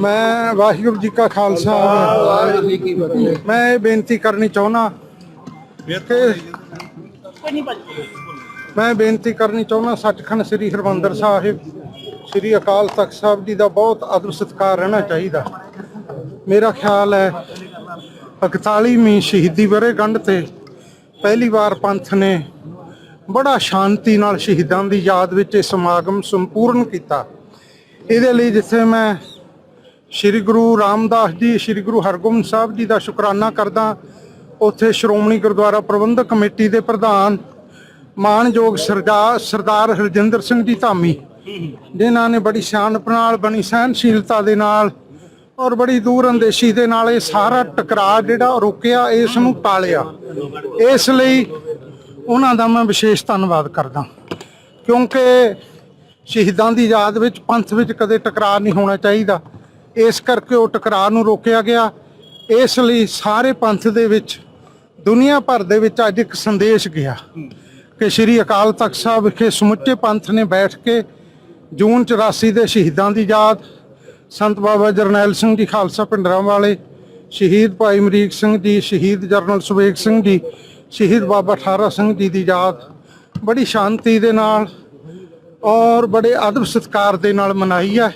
ਮੈਂ ਵਾਹਿਗੁਰੂ ਜੀ ਕਾ ਖਾਲਸਾ। ਵਾਹਿਗੁਰੂ ਜੀ ਕੀ ਫਤਿਹ। ਮੈਂ ਇਹ ਬੇਨਤੀ ਕਰਨੀ ਚਾਹੁੰਦਾ ਕਿ ਮੈਂ ਬੇਨਤੀ ਕਰਨੀ ਚਾਹੁੰਦਾ ਸੱਚਖੰਡ ਸ੍ਰੀ ਹਰਮੰਦਰ ਸਾਹਿਬ ਸ੍ਰੀ ਅਕਾਲ ਤਖਤ ਸਾਹਿਬ ਜੀ ਦਾ ਬਹੁਤ ਅਦਬ ਸਤਿਕਾਰ ਰਹਿਣਾ ਚਾਹੀਦਾ। ਮੇਰਾ ਖਿਆਲ ਹੈ 41ਵੀਂ ਸ਼ਹੀਦੀ ਵਰ੍ਹੇਗੰਢ ਤੇ ਪਹਿਲੀ ਵਾਰ ਪੰਥ ਨੇ ਬੜਾ ਸ਼ਾਂਤੀ ਨਾਲ ਸ਼ਹੀਦਾਂ ਦੀ ਯਾਦ ਵਿੱਚ ਇਹ ਸਮਾਗਮ ਸੰਪੂਰਨ ਕੀਤਾ। ਇਹਦੇ ਲਈ ਜਿੱਥੇ ਮੈਂ ਸ੍ਰੀ ਗੁਰੂ ਰਾਮਦਾਸ ਜੀ, ਸ੍ਰੀ ਗੁਰੂ ਹਰਗੋਬਿੰਦ ਸਾਹਿਬ ਜੀ ਦਾ ਸ਼ੁਕਰਾਨਾ ਕਰਦਾ ਉੱਥੇ ਸ਼੍ਰੋਮਣੀ ਗੁਰਦੁਆਰਾ ਪ੍ਰਬੰਧਕ ਕਮੇਟੀ ਦੇ ਪ੍ਰਧਾਨ ਮਾਨਯੋਗ ਸਰਦਾਰ ਸਰਦਾਰ ਹਰਜਿੰਦਰ ਸਿੰਘ ਜੀ ਧਾਮੀ, ਜਿਨ੍ਹਾਂ ਨੇ ਬੜੀ ਸਿਆਣਪ ਨਾਲ ਬਣੀ ਸਹਿਨਸ਼ੀਲਤਾ ਦੇ ਨਾਲ ਔਰ ਬੜੀ ਦੂਰ ਅੰਦੇਸ਼ੀ ਦੇ ਨਾਲ ਇਹ ਸਾਰਾ ਟਕਰਾਅ ਜਿਹੜਾ ਉਹ ਰੋਕਿਆ, ਇਸ ਨੂੰ ਟਾਲਿਆ ਇਸ ਲਈ ਉਹਨਾਂ ਦਾ ਮੈਂ ਵਿਸ਼ੇਸ਼ ਧੰਨਵਾਦ ਕਰਦਾ। ਕਿਉਂਕਿ ਸ਼ਹੀਦਾਂ ਦੀ ਯਾਦ ਵਿੱਚ, ਪੰਥ ਵਿੱਚ ਕਦੇ ਟਕਰਾਅ ਨਹੀਂ ਹੋਣਾ ਚਾਹੀਦਾ। ਇਸ ਕਰਕੇ ਉਹ ਟਕਰਾਅ ਨੂੰ ਰੋਕਿਆ ਗਿਆ। ਇਸ ਲਈ ਸਾਰੇ ਪੰਥ ਦੇ ਵਿੱਚ, ਦੁਨੀਆ ਭਰ ਦੇ ਵਿੱਚ ਅੱਜ ਇੱਕ ਸੰਦੇਸ਼ ਗਿਆ ਕਿ ਸ੍ਰੀ ਅਕਾਲ ਤਖਤ ਸਾਹਿਬ ਵਿਖੇ ਸਮੁੱਚੇ ਪੰਥ ਨੇ ਬੈਠ ਕੇ ਜੂਨ 84 ਦੇ ਸ਼ਹੀਦਾਂ ਦੀ ਯਾਦ, ਸੰਤ ਬਾਬਾ ਜਰਨੈਲ ਸਿੰਘ ਜੀ ਖਾਲਸਾ ਪਿੰਡਰਾਂ ਵਾਲੇ, ਸ਼ਹੀਦ ਭਾਈ ਅਮਰੀਕ ਸਿੰਘ ਜੀ, ਸ਼ਹੀਦ ਜਰਨਲ ਸੁਬੇਗ ਸਿੰਘ ਜੀ, ਸ਼ਹੀਦ ਬਾਬਾ ਠਾਰਾ ਸਿੰਘ ਜੀ ਦੀ ਯਾਦ। ਬੜੀ ਸ਼ਾਂਤੀ ਦੇ ਨਾਲ ਔਰ ਬੜੇ ਅਦਬ ਸਤਿਕਾਰ ਦੇ ਨਾਲ ਮਨਾਈ ਹੈ।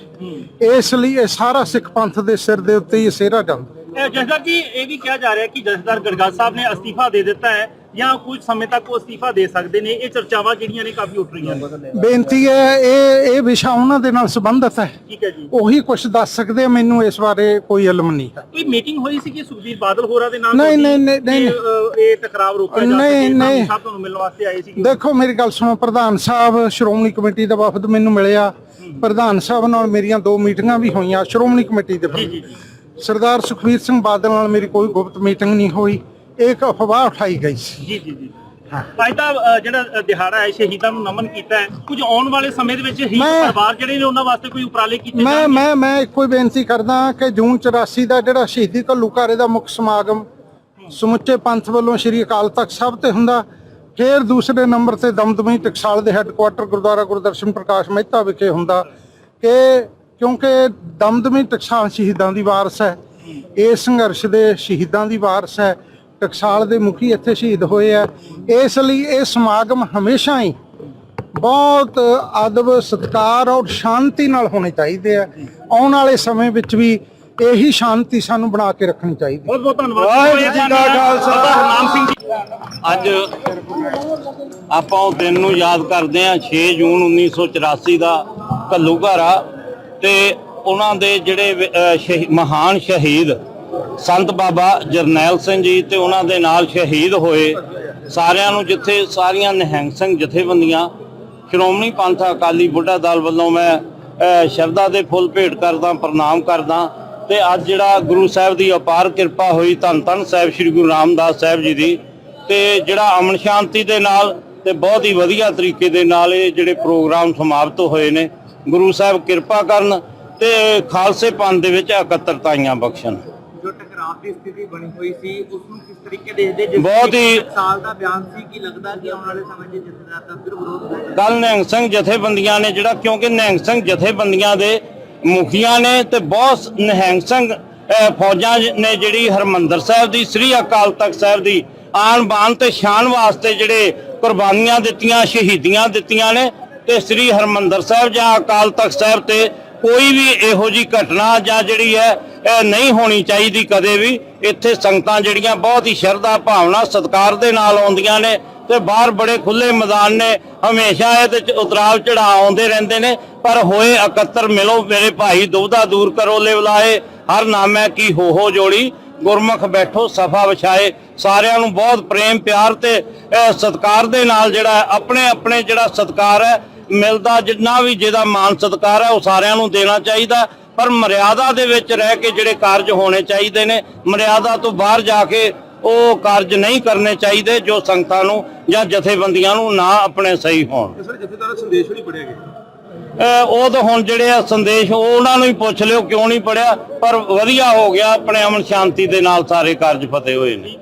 ਇਸ ਲਈ ਇਹ ਸਾਰਾ ਸਿੱਖ ਪੰਥ ਦੇ ਸਿਰ ਦੇ ਉੱਤੇ ਹੀ ਸਿਹਰਾ ਜਾਂਦਾ ਇਹ ਜਸਦਾਰ ਜੀ, ਇਹ ਵੀ ਕਿਹਾ ਜਾ ਰਿਹਾ ਕਿ ਜਸਦਾਰ ਗੜਗਾ ਸਾਹਿਬ ਨੇ ਅਸਤੀਫਾ ਦੇ ਦਿੱਤਾ ਹੈ। ਜਾਂ ਕੁਝ ਸਮੇਂ ਤੱਕ ਉਹ ਅਸਤੀਫਾ ਦੇ ਸਕਦੇ ਨੇ? ਇਹ ਚਰਚਾਵਾਂ ਜਿਹੜੀਆਂ ਨੇ ਕਾਫੀ ਉੱਠ ਰਹੀਆਂ ਨੇ। ਬੇਨਤੀ ਹੈ ਇਹ ਇਹ ਵਿਸ਼ਾ ਉਹਨਾਂ ਦੇ ਨਾਲ ਸੰਬੰਧਿਤ ਹੈ। ਠੀਕ ਹੈ ਜੀ। ਉਹੀ ਕੁਝ ਦੱਸ ਸਕਦੇ ਮੈਨੂੰ ਇਸ ਬਾਰੇ ਕੋਈ ਇਲਮ ਨਹੀਂ ਹੈ। ਕੋਈ ਮੀਟਿੰਗ ਹੋਈ ਸੀ ਕਿ ਸੁਖਬੀਰ ਬਾਦਲ ਹੋਰਾਂ ਦੇ ਨਾਲ ਨਹੀਂ, ਨਹੀਂ, ਨਹੀਂ, ਇਹ ਟਕਰਾਵ ਰੋਕਿਆ ਜਾ ਨਹੀਂ, ਨਹੀਂ। ਸਾਹਿਬ ਤੁਹਾਨੂੰ ਮਿਲਣ ਵਾਸਤੇ ਆਏ ਸੀ ਦੇਖੋ ਮੇਰੀ ਗੱਲ ਸੁਣੋ ਪ੍ਰਧਾਨ ਸਾਹਿਬ ਸ਼੍ਰੋਮਣੀ ਕਮੇਟੀ ਦਾ ਵਫਦ ਮੈਨੂੰ ਮਿਲਿਆ। ਪ੍ਰਧਾਨ ਸਾਹਿਬ ਨਾਲ ਮੇਰੀਆਂ ਦੋ ਮੀਟਿੰਗਾਂ ਵੀ ਹੋਈਆਂ ਸ਼੍ਰੋਮਣੀ ਕਮੇਟੀ ਦੇ ਸਰਦਾਰ ਸੁਖਬੀਰ ਸਿੰਘ ਬਾਦਲ ਨਾਲ ਮੇਰੀ ਕੋਈ ਗੁਪਤ ਮੀਟਿੰਗ ਨਹੀਂ ਹੋਈ। ਇੱਕ ਅਫਵਾਹ ਉਠਾਈ ਗਈ ਸੀ। ਜੀ ਜੀ ਜੀ। ਅੱਜ ਅ, ਜਿਹੜਾ ਅ, ਦਿਹਾੜਾ ਹੈ ਸ਼ਹੀਦਾਂ ਨੂੰ ਨਮਨ ਕੀਤਾ ਹੈ ਕੁਝ ਆਉਣ ਵਾਲੇ ਸਮੇਂ ਦੇ ਵਿੱਚ ਹੀ ਮੈਂ- ਪਰਿਵਾਰ ਜਿਹੜੇ ਨੇ ਉਹਨਾਂ ਵਾਸਤੇ ਕੋਈ ਉਪਰਾਲੇ ਕੀਤੇ ਮੈਂ ਜਾਣਗੇ? ਮੈਂ ਮੈਂ ਇੱਕੋ ਹੀ ਬੇਨਤੀ ਕਰਦਾ ਕਿ ਜੂਨ 84 ਦਾ ਜਿਹੜਾ ਸ਼ਹੀਦੀ ਘੱਲੂਘਾਰੇ ਦਾ ਮੁੱਖ ਸਮਾਗਮ ਸਮੁੱਚੇ ਪੰਥ ਵੱਲੋਂ ਸ੍ਰੀ ਅਕਾਲ ਤਖਤ ਸਾਹਿਬ ਤੇ ਹੁੰਦਾ ਫਿਰ ਦੂਸਰੇ ਨੰਬਰ ਤੇ ਦਮਦਮੀ ਟਕਸਾਲ ਦੇ ਹੈੱਡਕੁਆਟਰ ਗੁਰਦੁਆਰਾ ਗੁਰਦਰਸ਼ਨ ਪ੍ਰਕਾਸ਼ ਮਹਿਤਾ ਵਿਖੇ ਹੁੰਦਾ ਕਿ ਕਿਉਂਕਿ ਦਮਦਮੀ ਟਕਸਾਲ ਸ਼ਹੀਦਾਂ ਦੀ ਵਾਰਸ ਹੈ ਇਸ ਸੰਘਰਸ਼ ਦੇ ਸ਼ਹੀਦਾਂ ਦੀ ਵਾਰਸ ਹੈ ਟਕਸਾਲ ਦੇ ਮੁਖੀ ਇੱਥੇ ਸ਼ਹੀਦ ਹੋਏ ਆ। ਇਸ ਲਈ ਇਹ ਸਮਾਗਮ ਹਮੇਸ਼ਾ ਹੀ ਬਹੁਤ ਅਦਬ ਸਤਿਕਾਰ ਔਰ ਸ਼ਾਂਤੀ ਨਾਲ ਹੋਣੇ ਚਾਹੀਦੇ ਆ। ਆਉਣ ਵਾਲੇ ਸਮੇਂ ਵਿੱਚ ਵੀ ਇਹੀ ਸ਼ਾਂਤੀ ਸਾਨੂੰ ਬਣਾ ਕੇ ਰੱਖਣੀ ਚਾਹੀਦੀ। ਬਹੁਤ ਬਹੁਤ ਧੰਨਵਾਦ। ਵਾਹਿਗੁਰੂ ਜੀ ਕਾ ਖਾਲਸਾ। ਹਰਨਾਮ ਸਿੰਘ ਜੀ। ਅੱਜ ਆਪਾਂ ਉਹ ਦਿਨ ਨੂੰ ਯਾਦ ਕਰਦੇ ਹਾਂ 6 ਜੂਨ 1984 ਦਾ ਘੱਲੂਘਾਰਾ ਤੇ ਉਹਨਾਂ ਦੇ ਜਿਹੜੇ ਮਹਾਨ ਸ਼ਹੀਦ ਸੰਤ ਬਾਬਾ ਜਰਨੈਲ ਸਿੰਘ ਜੀ ਤੇ ਉਹਨਾਂ ਦੇ ਨਾਲ ਸ਼ਹੀਦ ਹੋਏ। ਸਾਰਿਆਂ ਨੂੰ ਜਿੱਥੇ ਸਾਰੀਆਂ ਨਿਹੰਗ ਸਿੰਘ ਜਥੇਬੰਦੀਆਂ, ਸ਼੍ਰੋਮਣੀ ਪੰਥ ਅਕਾਲੀ ਬੁੱਢਾ ਦਲ ਵੱਲੋਂ ਮੈਂ ਸ਼ਰਧਾ ਦੇ ਫੁੱਲ ਭੇਟ ਕਰਦਾ, ਪ੍ਰਣਾਮ ਕਰਦਾ ਤੇ ਅੱਜ ਜਿਹੜਾ ਗੁਰੂ ਸਾਹਿਬ ਦੀ ਅਪਾਰ ਕਿਰਪਾ ਹੋਈ ਧੰਨ ਧੰਨ ਸਾਹਿਬ ਸ੍ਰੀ ਗੁਰੂ ਰਾਮਦਾਸ ਸਾਹਿਬ ਜੀ ਦੀ ਤੇ ਜਿਹੜਾ ਅਮਨ ਸ਼ਾਂਤੀ ਦੇ ਨਾਲ ਤੇ ਬਹੁਤ ਹੀ ਵਧੀਆ ਤਰੀਕੇ ਦੇ ਨਾਲ ਇਹ ਜਿਹੜੇ ਪ੍ਰੋਗਰਾਮ ਸਮਾਪਤ ਹੋਏ ਨੇ। ਗੁਰੂ ਸਾਹਿਬ ਕਿਰਪਾ ਕਰਨ ਤੇ ਖਾਲਸੇ ਪੰਥ ਦੇ ਵਿੱਚ ਇਕੱਤਰਤਾਈਆਂ ਬਖਸ਼ਣ। ਜੋ ਟਕਰਾਅ ਦੀ ਸਥਿਤੀ ਬਣੀ ਹੋਈ ਸੀ ਉਸ ਨੂੰ ਕਿਸ ਤਰੀਕੇ ਦੇਖਦੇ ਜਿਸ ਬਹੁਤ ਹੀ- ਇੱਕ ਸਾਲ ਦਾ ਬਿਆਨ ਸੀ ਕਿ ਲੱਗਦਾ ਕਿ ਆਉਣ ਵਾਲੇ ਸਮੇਂ 'ਚ ਜਥੇਦਾਰ ਦਾ ਫਿਰ ਵਿਰੋਧ ਹੋਵੇਗਾ ਕੱਲ ਨਿਹੰਗ ਸਿੰਘ ਜਥੇਬੰਦੀਆਂ ਨੇ ਜਿਹੜਾ ਕਿਉਂਕਿ ਨਿਹੰਗ ਸਿੰਘ ਜਥੇਬੰਦੀਆਂ ਦੇ ਮੁਖੀਆਂ ਨੇ ਤੇ ਬਹੁਤ ਨਿਹੰਗ ਸਿੰਘ ਫੌਜਾਂ ਨੇ ਜਿਹੜੀ ਹਰਮੰਦਰ ਸਾਹਿਬ ਦੀ ਸ੍ਰੀ ਅਕਾਲ ਤਖਤ ਸਾਹਿਬ ਦੀ ਆਨ ਬਾਨ ਤੇ ਸ਼ਾਨ ਵਾਸਤੇ ਜਿਹੜੇ ਕੁਰਬਾਨੀਆਂ ਦਿੱਤੀਆਂ ਸ਼ਹੀਦੀਆਂ ਦਿੱਤੀਆਂ ਨੇ ਤੇ ਸ੍ਰੀ ਹਰਮੰਦਰ ਸਾਹਿਬ ਜਾਂ ਅਕਾਲ ਤਖਤ ਸਾਹਿਬ ਤੇ ਕੋਈ ਵੀ ਇਹੋ ਜੀ ਘਟਨਾ ਜਾਂ ਜਿਹੜੀ ਹੈ ਇਹ ਨਹੀਂ ਹੋਣੀ ਚਾਹੀਦੀ ਕਦੇ ਵੀ। ਇੱਥੇ ਸੰਗਤਾਂ ਜਿਹੜੀਆਂ ਬਹੁਤ ਹੀ ਸ਼ਰਧਾ ਭਾਵਨਾ ਸਤਿਕਾਰ ਦੇ ਨਾਲ ਆਉਂਦੀਆਂ ਨੇ ਤੇ ਬਾਹਰ ਬੜੇ ਖੁੱਲੇ ਮੈਦਾਨ ਨੇ। ਹਮੇਸ਼ਾ ਇਹਦੇ ਚ ਉਤਰਾਵ ਚੜਾਅ ਆਉਂਦੇ ਰਹਿੰਦੇ ਨੇ। ਪਰ ਹੋਏ ਇਕੱਤਰ ਮਿਲੋ ਮੇਰੇ ਭਾਈ ਦੁਬਦਾ ਦੂਰ ਕਰੋ ਲਿਵਲਾਏ ਹਰ ਨਾਮੈ ਕੀ ਹੋ ਹੋ ਜੋੜੀ। ਗੁਰਮੁਖ ਬੈਠੋ ਸਫਾ ਵਿਛਾਏ। ਸਾਰਿਆਂ ਨੂੰ ਬਹੁਤ ਪ੍ਰੇਮ ਪਿਆਰ ਤੇ ਅਹ, ਸਤਿਕਾਰ ਦੇ ਨਾਲ ਜਿਹੜਾ ਆਪਣੇ ਆਪਣੇ ਜਿਹੜਾ ਸਤਿਕਾਰ ਹੈ ਮਿਲਦਾ ਜਿੰਨਾ ਵੀ ਜਿਹਦਾ ਮਾਨ ਸਤਿਕਾਰ ਹੈ ਉਹ ਸਾਰਿਆਂ ਨੂੰ ਦੇਣਾ ਚਾਹੀਦਾ। ਪਰ ਮਰਿਆਦਾ ਦੇ ਵਿੱਚ ਰਹਿ ਕੇ ਜਿਹੜੇ ਕਾਰਜ ਹੋਣੇ ਚਾਹੀਦੇ ਨੇ ਮਰਿਆਦਾ ਤੋਂ ਬਾਹਰ ਜਾ ਕੇ ਉਹ ਕਾਰਜ ਨਹੀਂ ਕਰਨੇ ਚਾਹੀਦੇ ਜੋ ਸੰਗਤਾਂ ਨੂੰ ਜਾਂ ਜਥੇਬੰਦੀਆਂ ਨੂੰ ਨਾ ਆਪਣੇ ਸਹੀ ਹੋਣ। ਸਰ ਜਥੇਦਾਰ ਦਾ ਸੰਦੇਸ਼ ਵੀ ਨਹੀਂ ਪੜਿਆ ਗਿਆ ਅਹ ਉਹ ਤਾਂ ਹੁਣ ਜਿਹੜੇ ਆ ਸੰਦੇਸ਼ ਉਹ ਉਹਨਾਂ ਨੂੰ ਹੀ ਪੁੱਛ ਲਿਓ ਕਿਉਂ ਨਹੀਂ ਪੜਿਆ ਪਰ ਵਧੀਆ ਹੋ ਗਿਆ ਆਪਣੇ ਅਮਨ ਸ਼ਾਂਤੀ ਦੇ ਨਾਲ ਸਾਰੇ ਕਾਰਜ ਫਤਿਹ ਹੋਏ ਨੇ।